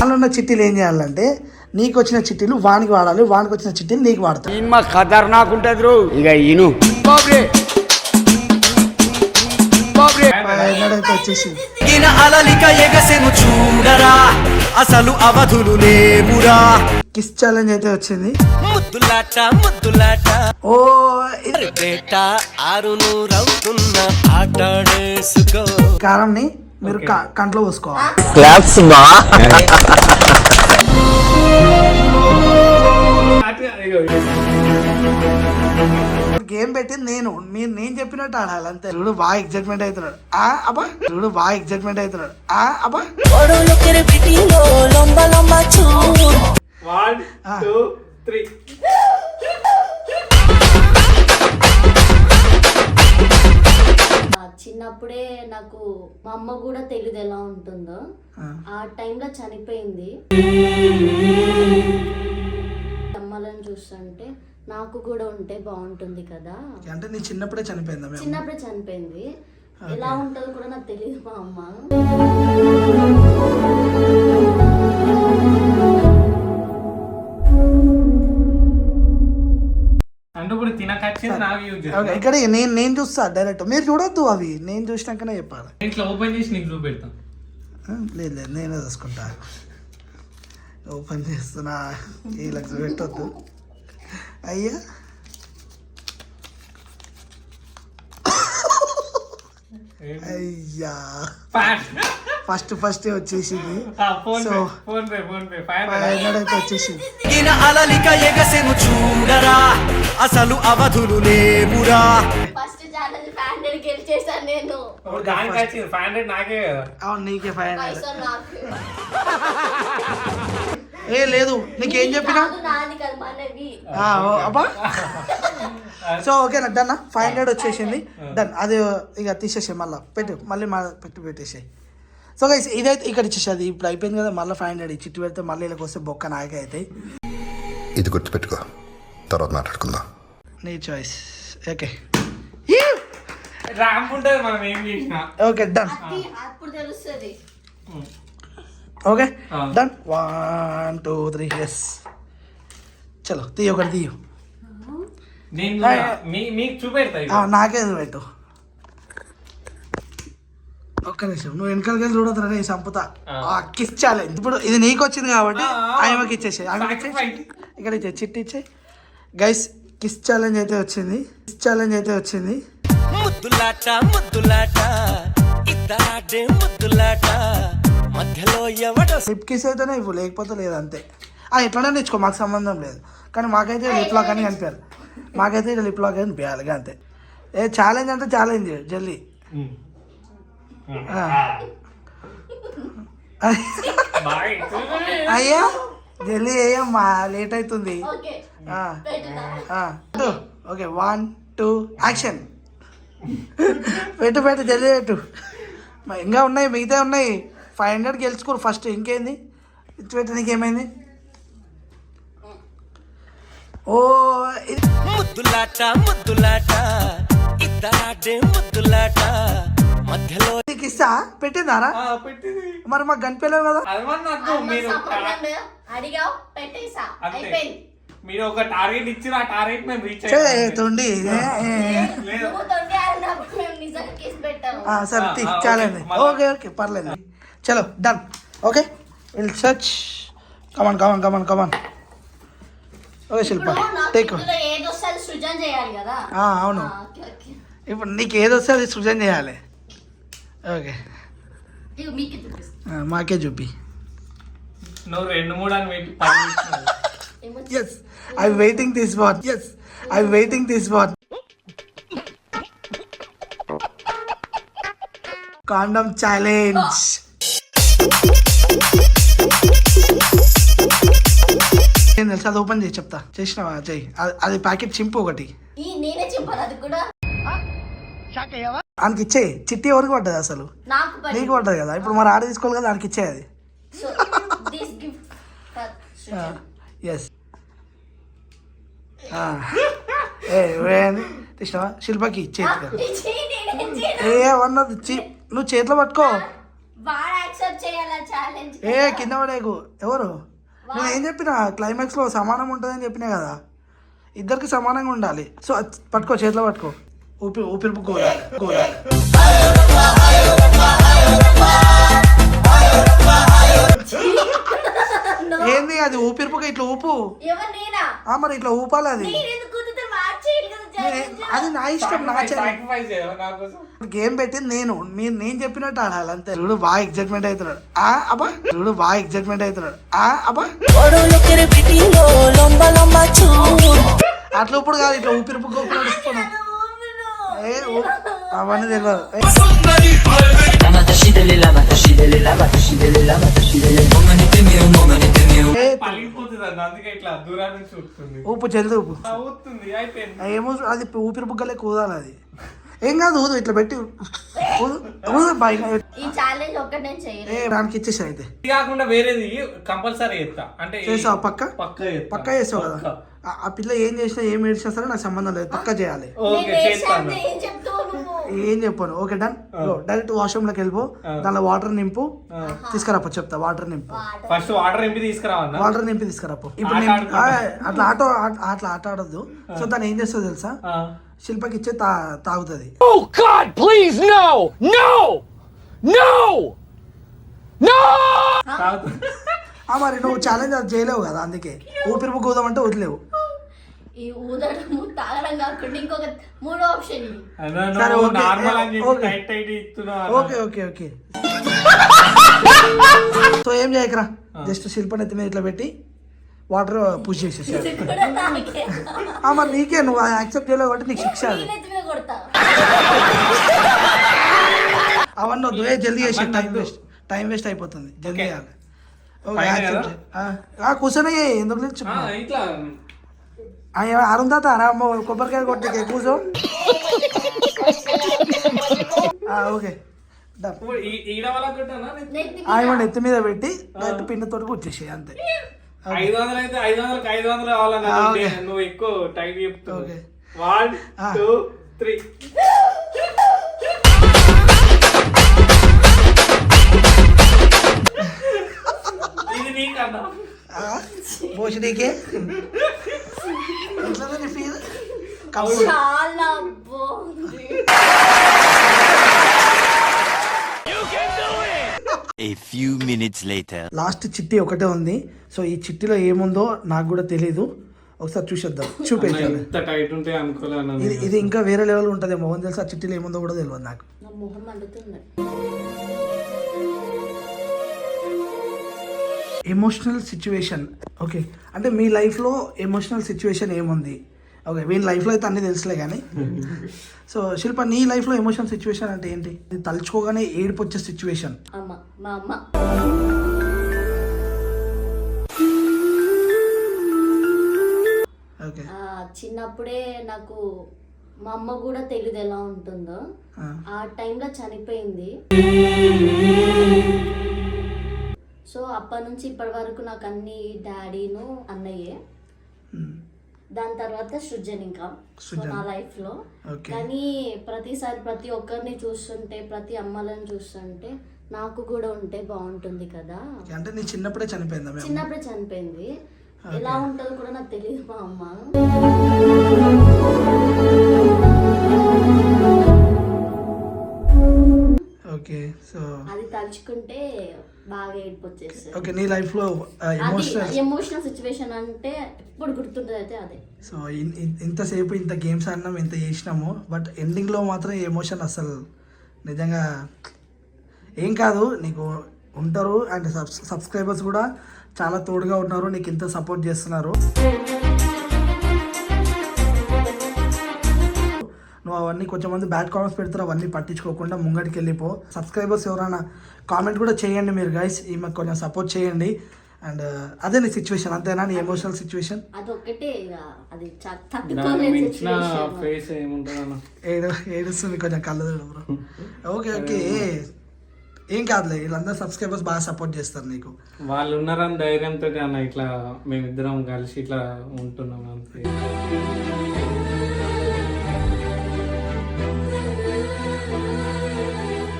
ఉన్న చిట్టీలు ఏం చేయాలంటే నీకు వచ్చిన చిట్టీలు వానికి వాడాలి వానికి వచ్చిన చిట్టీలు నీకు వాడతాయి సినిమా ఖతర్నాక్ ఉంటది రో. ఇక ఇను. బాబ్రే. బాబ్రే. ఎన్నడైతే వచ్చేసింది? ఈయన అలలిక ఎగసెను చూడరా అసలు అవధులు లేవురా. కిస్ ఛాలెంజ్ అయితే వచ్చింది. ముద్దులాట ముద్దులాట. ఓ బేట ఆరు నూరవుతున్న ఆటాడేసుకో కారంని మీరు క- కంట్లో పోసుకోవాలి. క్లాప్స్ గేమ్ పెట్టింది నేను. మీరు నేను చెప్పినట్టు ఆడాలి అంతే. చూడు బాగా ఎగ్జైట్మెంట్ అవుతున్నాడు. ఆ అబ్బా. చూడు బాగా ఎగ్జైట్మెంట్ అవుతున్నాడు. ఆ అబ్బా. వన్ ఆ. టూ త్రీ ఆ, చిన్నప్పుడే నాకు మా అమ్మ కూడా తెలియదు ఎలా ఉంటుందో. ఆ. టైంలో చనిపోయింది. అమ్మలను చూస్తుంటే నాకు కూడా ఉంటే బాగుంటుంది కదా. అంటే నీ చిన్నప్పుడే చనిపోయిందా చిన్నప్పుడే చనిపోయింది. ఎలా ఉంటుందో కూడా నాకు తెలియదు మా అమ్మ. ఇక్కడ నేను నేను చూస్తా డైరెక్ట్ మీరు చూడొద్దు అవి. నేను చూసినాకనే చెప్పాలి. ఇట్లా ఓపెన్ చేసి నీకు చూపెడతాం. ఆ, లేదు లేదు నేనే చూసుకుంటా. ఓపెన్ చేస్తున్నా. వీళ్ళకి పెట్టొద్దు. అయ్యా. అయ్యా. ఫస్ట్ ఫస్ట్ వచ్చేసింది. Phone so PhonePe PhonePe five hundred అయితే వచ్చేసింది. అలలిక ఎగసెను చూడరా. అసలు అవధులు లేవురా. ఫస్ట్ ఛానల్ ఫ్యాన్ గెలిచేసాను నేను. ఇప్పుడు దానికి వచ్చింది. ఫైవ్ హండ్రెడ్ నాకే కదా. అవును నీకే ఫైవ్ హండ్రెడ్ పైసలు నాకు. ఏ లేదు నీకేం చెప్పినా? కాదు నాది కదా మనవి. ఆ, ఓ, అబ్బా. సో ఓకేనా డన్ ఫైవ్ హండ్రెడ్ వచ్చేసింది. డన్ అది ఇక తీసేసే మళ్ళీ. పెట్టు మళ్ళీ మా పెట్టు పెట్టేసాయి. సో గైస్ ఇదైతే ఇక్కడ ఇచ్చేసేది ఇప్పుడు అయిపోయింది కదా మళ్ళీ ఫైవ్ హండ్రెడ్ చిట్టు పెడితే మళ్ళీ ఇలా వస్తే బొక్క నాకే అవుతాయి ఇది గుర్తుపెట్టుకో. తర్వాత మాట్లాడుకుందాం. నీ చాయిస్ ఓకే ర్యాంప్ ఉంటుంది మనం ఏం చేసినా. ఓకే డన్ అది అప్పుడు తెలుస్తుంది. Okay. Done one two three yes చలో తీయ ఒకటి తీయు. నేను. నాకే పెట్టు ఒక్క నిమిషం నువ్వు వెనకాలకి వెళ్ళి చూడదు రే సంపుతా. ఆ. కిస్ ఛాలెంజ్ ఇప్పుడు ఇది నీకు వచ్చింది కాబట్టి ఆ, ఆ. ఆమెకి ఇచ్చేసి. ఇక్కడ ఇచ్చే చిట్టి ఇచ్చే గైస్ కిస్ ఛాలెంజ్ అయితే వచ్చింది. కిస్ ఛాలెంజ్ అయితే వచ్చింది. ముద్దులాట ముద్దులాట ఇద్దరాడే ముద్దులాట మధ్యలో ఎవడ లిప్ కిస్ అయితేనే ఇవ్వు లేకపోతే లేదు అంతే. ఆ ఎట్లనే తెచ్చుకో మాకు సంబంధం లేదు. కానీ మాకైతే లిప్ లాక్ అని కనిపించాలి. మాకైతే లిప్ లాక్ అని కనిపించాలి ఇక అంతే. ఏ ఛాలెంజ్ అంటే ఛాలెంజ్ ఎక్కువ. అయ్యా జల్దీ వేయమ్మా లేట్ అవుతుంది. ఓకే ఆ, పెట్టుదా ఆ. పెట్టు. Okay one two action. పెట్టు పెట్టు జల్దీ పెట్టు. ఇంకా ఉన్నాయి మిగతా ఉన్నాయి. ఫైవ్ హండ్రెడ్ గెలుచుకోరు ఫస్ట్ ఇంకేంది? ఇచ్చి పెట్టు నీకేమైంది? ఓ ఇది ముద్దులాట ముద్దులాట ఇద్దరాడే ముద్దులాట మధ్యలో నీకు ఇస్తా పెట్టిందారా? ఆ, పెట్టింది. మరి మాకు కనిపించలేవు కదా. అడిగావు పెట్టేసా. అయిపోయింది. మీరు ఒక టార్గెట్ ఇచ్చిన ఆ టార్గెట్ మేము రీచ్ చే అయ్యాం తొండి ఏ, ఏ. లేదు. నువ్వు తొండి ఆడినప్పుడు మేము నిజంగా కేసు పెట్టాము. ఆ, సరే ఆ, తీ ఆ, ఓకే. చాలండి మళ్ళా. ఓకే ఓకే పర్లేదు. చలో done okay will search come on come on come on come on okay Shilpa ఇప్పుడు నాకు టేక్ ఇందులో ఏది వస్తే అది సృజన చేయాలి కదా? అవును. ఆ, ఓకే ఓకే. ఇప్పుడు నీకు ఏది వస్తే అది సృజన్ చేయాలి. ఓకే. ఇక మీకు చూపిస్తాను ఆ, మాకే చూపి. నువ్వు రెండు మూడు అని పెట్టి పది ఇచ్చినావు. ఏమో yes I waiting this what yes I waiting this what condom challenge నేను తెలుసు? అది ఓపెన్ చేసి చెప్తా. చేసినావా? చెయ్యి అది- అది ప్యాకెట్ చింపు ఒకటి. దానికి ఇచ్చే చిట్టి ఎవరికి పడ్డది అసలు? నాకు పడి నీకు పడ్డది కదా? ఇప్పుడు మరి ఆడ తీసుకోవాలి కదా దానికి ఇచ్చే అది. So this gift for Srujan yes తీసినావా శిల్పకి చేతిగా ఏ అన్నది చి నువ్వు చేతిలో పట్టుకో ఏ కింద పడేకు ఎవరు నేను ఏం చెప్పిన క్లైమాక్స్లో సమానం ఉంటుందని చెప్పినా కదా ఇద్దరికి సమానంగా ఉండాలి సో పట్టుకో చేతిలో పట్టుకో ఊపి ఊపిరి గోదాలి గోదాలి ఏంది అది ఊపిరిపుక ఇట్లా ఊపు? ఎవరు నేనా? ఆ మరి ఇట్లా ఊపాలి అది. అది నా ఇష్టం నా గేమ్ పెట్టింది నేను. మీరు నేను చెప్పినట్టు ఆడాలి అంతే. చూడు బాగా ఎగ్జైట్మెంట్ అవుతున్నాడు. ఆ అబ్బా. చూడు బాగా ఎగ్జైట్మెంట్ అవుతున్నాడు. ఆ అబ్బా. అట్లా ఇప్పుడు కాదు ఇట్లా ఊపిరి పుక్క నడుస్తున్నాం ఏ ఊ- అవన్నీ తెలియదు ఊపు జల్ది ఊపు. ఏమో అది ఊపిరి బుగ్గలే కూదాలి అది. ఏం కాదు ఊదు ఇట్లా పెట్టి దానికి ఇచ్చేసి అయితే. కాకుండా వేరేది కంపల్సరీ చేస్తా. అంటే పక్క? పక్క చేస్తా. పక్క చేసావు కదా. ఆ- పిల్ల ఏం చేసినా ఏం ఏడ్చినా సరే నాకు సంబంధం లేదు. పక్క చేయాలి. ఏం చెప్పాను. Okay done. డైరెక్ట్ వాష్రూమ్లోకి వెళ్ళిపో దానిలో వాటర్ నింపు. తీసుకురాపో చెప్తా. వాటర్ నింపు. ఫస్ట్ వాటర్ నింపి తీసుకురావన్నా? వాటర్ నింపి తీసుకురాపో. ఇప్పుడు. అట్లా ఆటో అట్లా ఆట ఆడొద్దు. సో దాన్ని ఏం చేస్తుందో తెలుసా. శిల్పకి ఇచ్చే తా తాగుతుంది. please, no! No! No! No! తాగుతా. ఆ మరి నువ్వు ఛాలెంజ్ అది చేయలేవు కదా అందుకే. ఊపిరి బుక్ ఊదామంటే వదిలేవు. ఈ ఊదడం తాగడం కాకుండా ఇంకొక మూడో ఆప్షన్ ఇది. అన్నా, సరే, ఓకే. నార్మల్ అని చెప్పి ఓకే. టైట్ టైట్ ఇస్తున్నావు ఓకే ఓకే ఓకే. సో ఏం చేయకరా? జస్ట్ శిల్పని ఎత్తి మీద ఇట్లా పెట్టి వాటర్ పుష్ చేసేసి ఇది కూడా నాకే. ఆ మరి నీకే నువ్వు యాక్సెప్ట్ చేయలేవు కాబట్టి నీకు శిక్ష అది. మీద కొడతా. అవన్నీ వద్దు. ఏ జల్దీ చేసి టైం వేస్ట్ టైం వేస్ట్ అయిపోతుంది. జల్దీ చేయాలి. ఓకే పైన accept కదా? చేయి. ఆ, ఆ కూర్చొని ఎందుకు లేదు చెప్పు. ఇట్లా అరుందా అమ్మ కొబ్బరికాయ కొట్టి కూర్చో. ఓకే ఆయన ఎత్తి మీద పెట్టి డైరెక్ట్ పిన్నతోటి కూర్చేసేయి అంతే. ఐదు వందలు అయితే ఐదు వందలకు ఐదు వందలు కావాలన్నా నువ్వు ఎక్కువ టైట్ చెప్తావు. వన్. టూ త్రీ ఇది నీకన్నా. చాలా బాగుంది A few minutes later. Last చిట్టి ఒకటే ఉంది. సో ఈ చిట్టిలో ఏముందో నాకు కూడా తెలీదు. ఒకసారి చూసేద్దాం. చూపించాలి ఎంత టైట్ ఉంటే అనుకోలేను ఇది ఇది ఇంకా వేరే లెవెల్ ఉంటుంది. మోహన్ తెలుసు? ఆ చిట్టిలో ఏముందో కూడా తెలియదు నాకు. నా మొహం అండుతుంది ఎమోషనల్ సిచ్యువేషన్ ఓకే అంటే మీ లైఫ్లో ఎమోషనల్ సిచ్యువేషన్ ఏముంది? ఓకే వీళ్ళ లైఫ్లో అయితే అన్నీ తెలుసులే కానీ. సో శిల్ప నీ లైఫ్లో ఎమోషనల్ సిచ్యువేషన్ అంటే ఏంటి? ఇది తలుచుకోగానే ఏడుపు వచ్చే సిచ్యువేషన్ అమ్మ మా అమ్మ. ఓకే చిన్నప్పుడే నాకు మా అమ్మ కూడా తెలియదు ఎలా ఉంటుందో. ఆ. టైంలో చనిపోయింది. సో అప్పటి నుంచి ఇప్పటి వరకు నాకు అన్ని డాడీను అన్నయ్యే. దాని తర్వాత సృజన్ ఇంకా. నా లైఫ్లో కానీ ప్రతిసారి ప్రతి ఒక్కరిని చూస్తుంటే ప్రతి అమ్మలను చూస్తుంటే నాకు కూడా ఉంటే బాగుంటుంది కదా. అంటే నీ చిన్నప్పుడే చనిపోయిందా చిన్నప్పుడే చనిపోయింది. ఎలా ఉంటుందో కూడా నాకు తెలియదు మా అమ్మ. ఓకే సో అది తలుచుకుంటే బాగా ఏడుపు వచ్చేస్తుంది. ఓకే నీ లైఫ్లో అది ఎమోషనల్ ఎమోషనల్ సిచ్యువేషన్ అంటే ఎప్పుడు గుర్తుంటుంది అయితే అదే. సో ఇంతసేపు ఇంత గేమ్స్ ఆడినాం ఇంత చేసినాము బట్ ఎండింగ్లో మాత్రం ఎమోషన్ అసలు నిజంగా ఏం కాదు నీకు ఉంటారు అండ్ సబ్స్ సబ్స్క్రైబర్స్ కూడా చాలా తోడుగా ఉన్నారు నీకు ఇంత సపోర్ట్ చేస్తున్నారు. అవన్నీ కొంచెం మంది బ్యాడ్ కామెంట్స్ పెడతారు అవన్నీ పట్టించుకోకుండా ముంగడికి వెళ్ళిపో సబ్స్క్రైబర్స్ ఎవరైనా కామెంట్ కూడా చేయండి మీరు గైస్ ఈమె కొంచెం సపోర్ట్ చేయండి. అండ్ అదే నీ సిచ్యువేషన్ అంతేనా? నీ ఎమోషనల్ సిచ్యువేషన్ ఏడు ఏడుస్తుంది కొంచెం కళ్ళు బ్రో ఓకే ఓకే ఏం కాదులే వీళ్ళందరూ సబ్స్క్రైబర్స్ బాగా సపోర్ట్ చేస్తారు నీకు. వాళ్ళు ఉన్నారని ధైర్యంతో అన్న ఇట్లా మేమిద్దరం కలిసి ఇట్లా ఉంటున్నాం అంతే.